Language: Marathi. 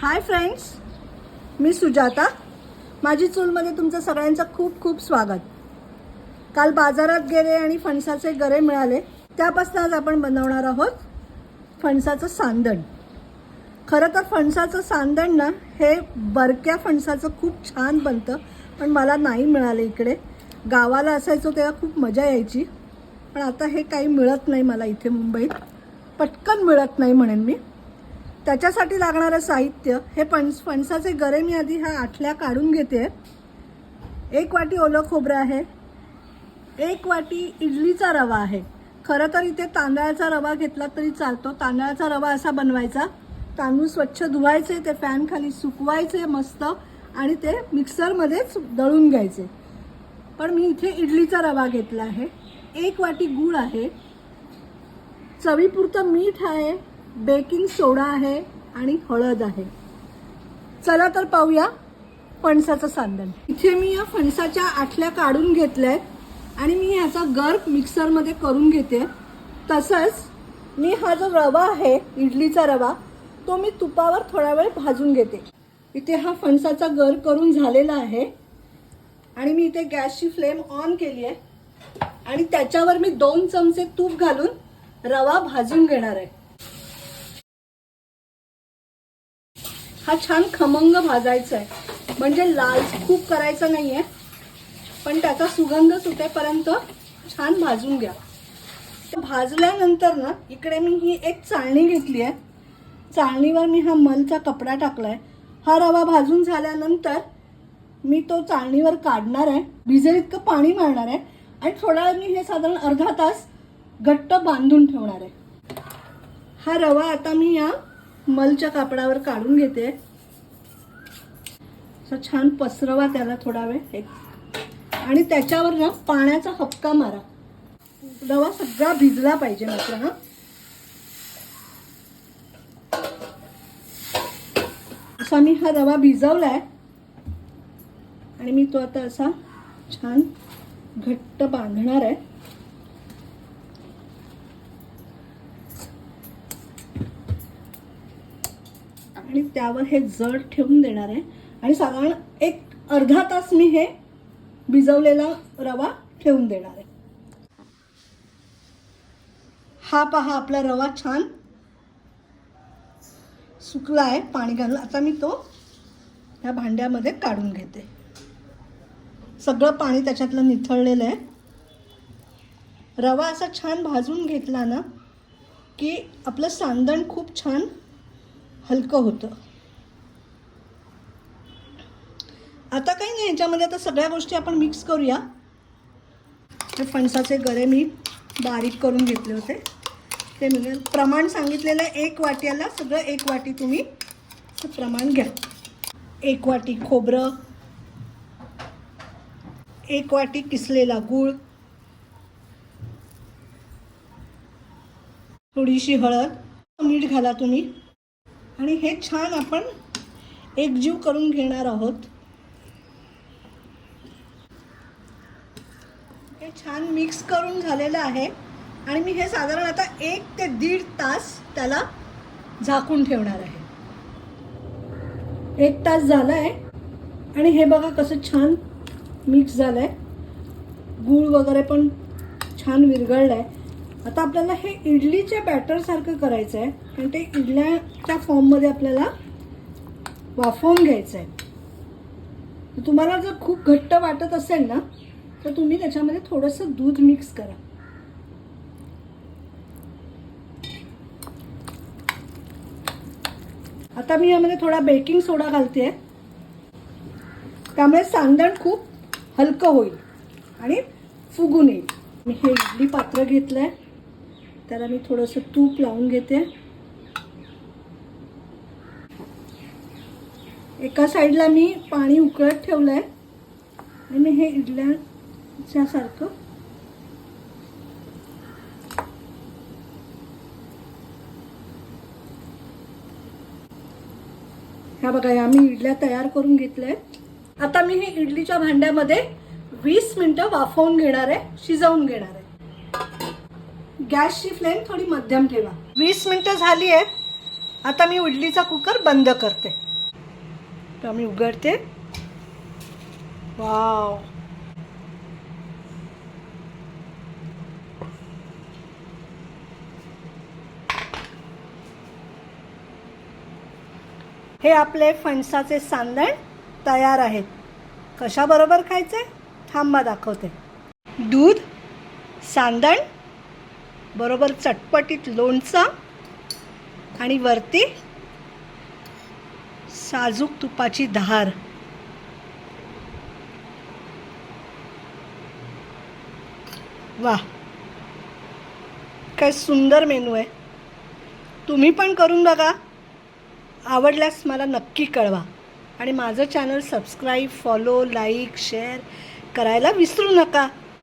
हाय फ्रेंड्स मी सुजाता. माझी चूलमध्ये तुमचं सगळ्यांचं खूप खूप स्वागत. काल बाजारात गेले आणि फणसाचे गरे मिळाले. त्यापासून आज आपण बनवणार आहोत फणसाचं सांदण. खरं तर फणसाचं सांदण ना हे बरक्या फणसाचं खूप छान बनतं पण मला नाही मिळाले इकडे. गावाला असायचो तेव्हा खूप मजा यायची पण आता हे काही मिळत नाही मला इथे मुंबईत. पटकन मिळत नाही म्हणेन मी. त्याच्यासाठी लागणारं साहित्य हे फणस फणसाचे गरे मी आधी ह्या आठल्या काढून घेते. एक वाटी ओलं खोबरं आहे. एक वाटी इडलीचा रवा आहे. खरं तर इथे तांदळाचा रवा घेतला तरी चालतो. तांदळाचा रवा असा बनवायचा. तांदूळ स्वच्छ धुवायचे ते फॅनखाली सुकवायचे मस्त आणि ते मिक्सरमध्येच दळून घ्यायचे. पण मी इथे इडलीचा रवा घेतला आहे. एक वाटी गूळ आहे. चवीपुरतं मीठ आहे. बेकिंग सोडा आहे आणि हळद आहे. चला तर पाहूया फणसाचं सांदण. इथे मी या फणसाच्या आठल्या काढून घेतल्या आहेत आणि मी ह्याचा गर मिक्सरमध्ये करून घेते. तसंच मी हा जो रवा आहे इडलीचा रवा तो मी तुपावर थोडा वेळ भाजून घेते. इथे हा फणसाचा गर करून झालेला आहे. आणि मी इथे गॅसची फ्लेम ऑन केली आहे. आणि त्याच्यावर मी दोन चमचे तूप घालून रवा भाजून घेणार आहे. हा छान खमंग भाजायचा आहे म्हणजे लाल खूप करायचा नाही आहे पण त्याचा सुगंध सुटेपर्यंत छान भाजून घ्या. तर भाजल्यानंतर ना इकडे मी ही एक चाळणी घेतली आहे चाळणीवर मी हा मलचा कपडा टाकला आहे हा रवा भाजून झाल्यानंतर मी तो चाळणीवर काढणार आहे भिजेल इतकं पाणी मारणार आहे आणि थोडा वेळ मी हे साधारण अर्धा तास घट्ट बांधून ठेवणार आहे हा रवा आता मी या मलच्या कापडावर काढून घेते. असं छान पसरवा त्याला थोडा वेळ एक. आणि त्याच्यावर ना पाण्याचा हपका मारा. रवा सगळा भिजला पाहिजे मात्र हा. असा मी हा रवा भिजवलाय. आणि मी तो आता असा छान घट्ट बांधणार आहे. आणि त्यावर हे जड ठेवून देणार आहे. आणि साधारण एक अर्धा तास मी हे भिजवलेला रवा ठेवून देणार आहे. हा पहा आपला रवा छान सुकला आहे पाणी घालून. आता मी तो ह्या भांड्यामध्ये काढून घेते. सगळं पाणी त्याच्यातलं निथळलेलं आहे. रवा असा छान भाजून घेतला ना की आपलं सांदण खूप छान हलकं होतं. आता काही नाही याच्यामध्ये आता सगळ्या गोष्टी आपण मिक्स करूया. ते फणसाचे गरे मी बारीक करून घेतले होते. ते म्हणजे प्रमाण सांगितलेलं एक वाट्याला सगळं एक वाटी तुम्ही प्रमाण घ्या. एक वाटी खोबरं एक वाटी किसलेला गूळ थोडीशी हळद मीठ घाला तुम्ही. आणि हे छान आपण एकजीव करून घेणार आहोत. हे छान मिक्स करून झालेलं आहे. आणि मी हे साधारण आता एक ते दीड तास त्याला झाकून ठेवणार आहे. एक तास झाला आहे आणि हे बघा कसं छान मिक्स झालं आहे गूळ वगैरे पण छान विरघळलं आहे आता आपल्याला हे इडलीच्या बॅटरसारखं करायचं आहे आणि ते इडल्याच्या फॉर्ममध्ये आपल्याला वाफवून घ्यायचं आहे तुम्हाला जर खूप घट्ट वाटत असेल ना तर तुम्ही त्याच्यामध्ये थोडंसं दूध मिक्स करा. आता मी यामध्ये थोडा बेकिंग सोडा घालते त्यामुळे सांदण खूप हलकं होईल आणि फुगून येईल. मी हे इडली पात्र घेतलं आहे त्याला मी थोडंसं तूप लावून घेते. एका साईडला मी पाणी उकळत ठेवलं आहे आणि मी हे इडल्याच्या सारखं ह्या बघा या मी इडल्या तयार करून घेतल्या आहेत. आता मी हे इडलीच्या भांड्यामध्ये वीस मिनटं वाफवून घेणार आहे शिजवून घेणार आहे. गॅसची फ्लेम थोडी मध्यम ठेवा. वीस मिनटं झाली आहे आता मी इडलीचा कुकर बंद करते. तर मी उघडते. वाव. हे आपले फणसाचे सांदण तयार आहेत. कशाबरोबर खायचे? थांबा दाखवते. दूध सांदण बरोबर चटपटीत लोणचं आणि वरती साजूक तुपाची धार. वा काय सुंदर मेनू आहे. तुम्ही पण करून बघा. आवडल्यास मला नक्की कळवा. आणि माझं channel subscribe follow like share करायला विसरू नका.